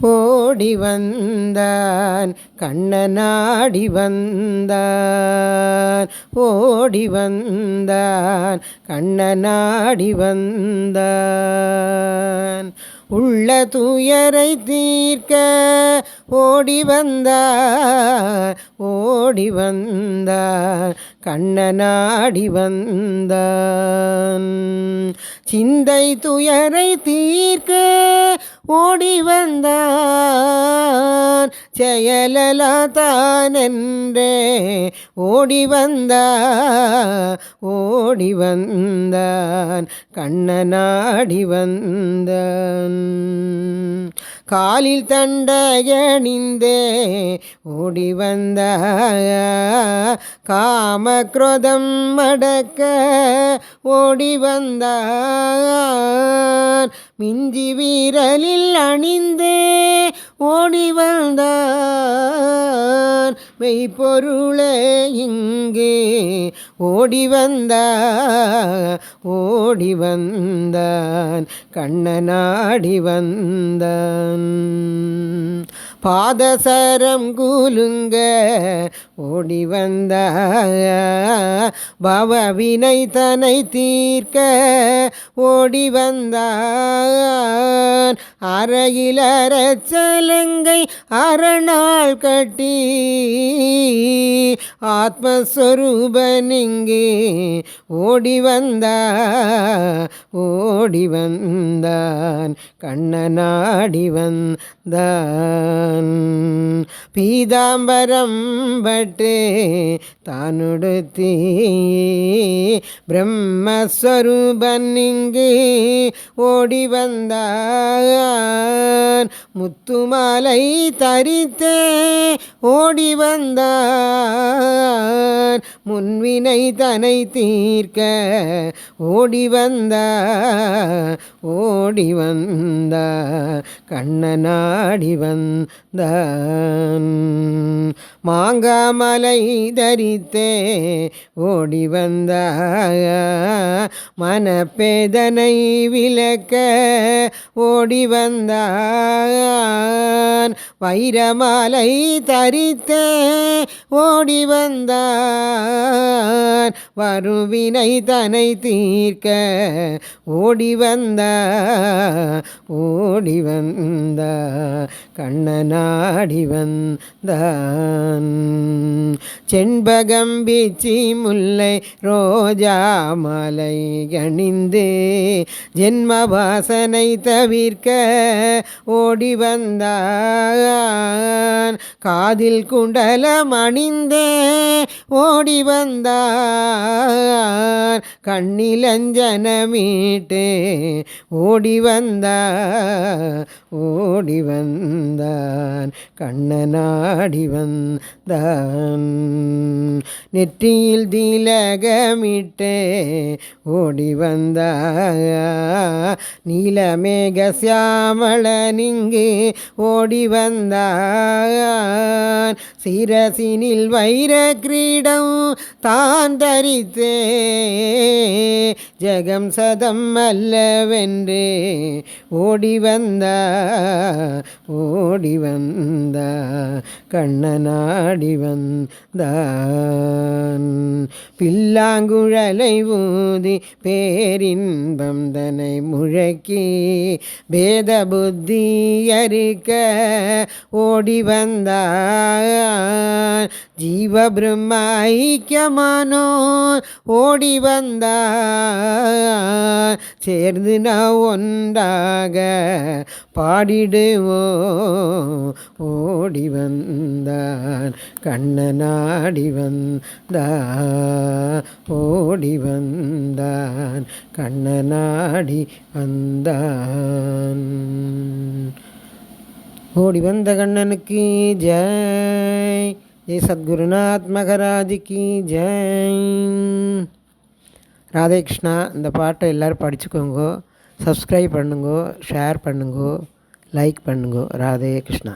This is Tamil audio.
ஓடி வந்தான் கண்ணனாடி வந்தான். ஓடி வந்தான் கண்ணனாடி வந்தான். உள்ள துயரை தீர்க்க ஓடி வந்தார் ஓடி வந்தார் கண்ணனாடி வந்தான். சிந்தை துயரை தீர்க்க ஓடி வந்தான். செயலலதானென்றே ஓடி வந்தான் ஓடி வந்தான் கண்ணனாடி வந்தான். காலில் தண்டயணிந்தே ஓடி வந்த காமக்ரோதம் மடக்க ஓடி வந்தான். மிஞ்சி வீரலில் அணிந்தே ஓடி வந்தான் மெய்ப்பொருளே இங்கே. ஓடி வந்தான் ஓடி வந்தான். கண்ணனாடி வந்தான். பாதசரம் கூலுங்க ஓடி வந்த. பவவினை தனை தீர்க்க ஓடி வந்தான். அறையிலரச்சலங்கை அரணாள் கட்டி ஆத்மஸ்வரூபனிங்கே ஓடி வந்தா ஓடி வந்தான் கண்ணனாடி வந்தான். பீதாம்பரம் பட்டு தானுடுத்தி பிரம்மஸ்வரூபனிங்கே ஓடி வந்தான். முத்துமாலை தரித்தே ஓடி வந்த வந்தான் முன்வினை தனை தீர்க்க ஓடி வந்த ஓடி வந்த கண்ணனாடி வந்தான். மாங்காமலை தரித்தே ஓடி வந்த மனப்பேதனை விளக்க ஓடி வந்தான் வைரமாலை தரித்தே ஓடி வந்தார். வருவினை தனை தீர்க்க ஓடி வந்த ஓடி வந்த கண்ணனாடி வந்தான். செண்பகம் பீச்சி முல்லை ரோஜா மலை கணிந்து ஜென்ம வாசனை தவிர்க்க ஓடி வந்தான். காதில் குண்டல் குண்டலம் அணிந்தே ஓடி வந்தார். கண்ணிலஞ்சனமீட்டு ஓடி வந்தார். ஓடி வந்தான் கண்ணனாடி வந்தான். நெற்றியில் திலகமிட்டே ஓடி வந்தார். நீலமேக சியாமளனிங்கு ஓடி வந்தான் வைரசினில் வைர கிரீடம் தான் தரித்தே. ஜெகம் சதம் அல்லவென்று. ஓடி வந்த ஓடி வந்த கண்ணனாடி வந்தான். பில்லாங்குழலை ஊதி பேரின்பம் தனை முழக்கி பேத புத்தி அறுக்க ஓடி வந்தான். ஜீவ பிரம்ம ஐக்கியமானோ ஓடி வந்தான் சேர்ந்து நான் ஒன்றாக பாடிடுவோ ஓடி வந்தான் கண்ணனாடி வந்தான் ஓடி வந்தான் கண்ணனாடி வந்தான் ஓடி வந்த கண்ணனுக்கு ஜெய். ஜெய் சத்குருநாத் மகராஜிக்கு ஜெய் ராதேகிருஷ்ணா இந்த பாட்டை எல்லோரும் படிச்சுக்கோங்க சப்ஸ்கிரைப் பண்ணுங்க ஷேர் பண்ணுங்க லைக் பண்ணுங்க ராதே கிருஷ்ணா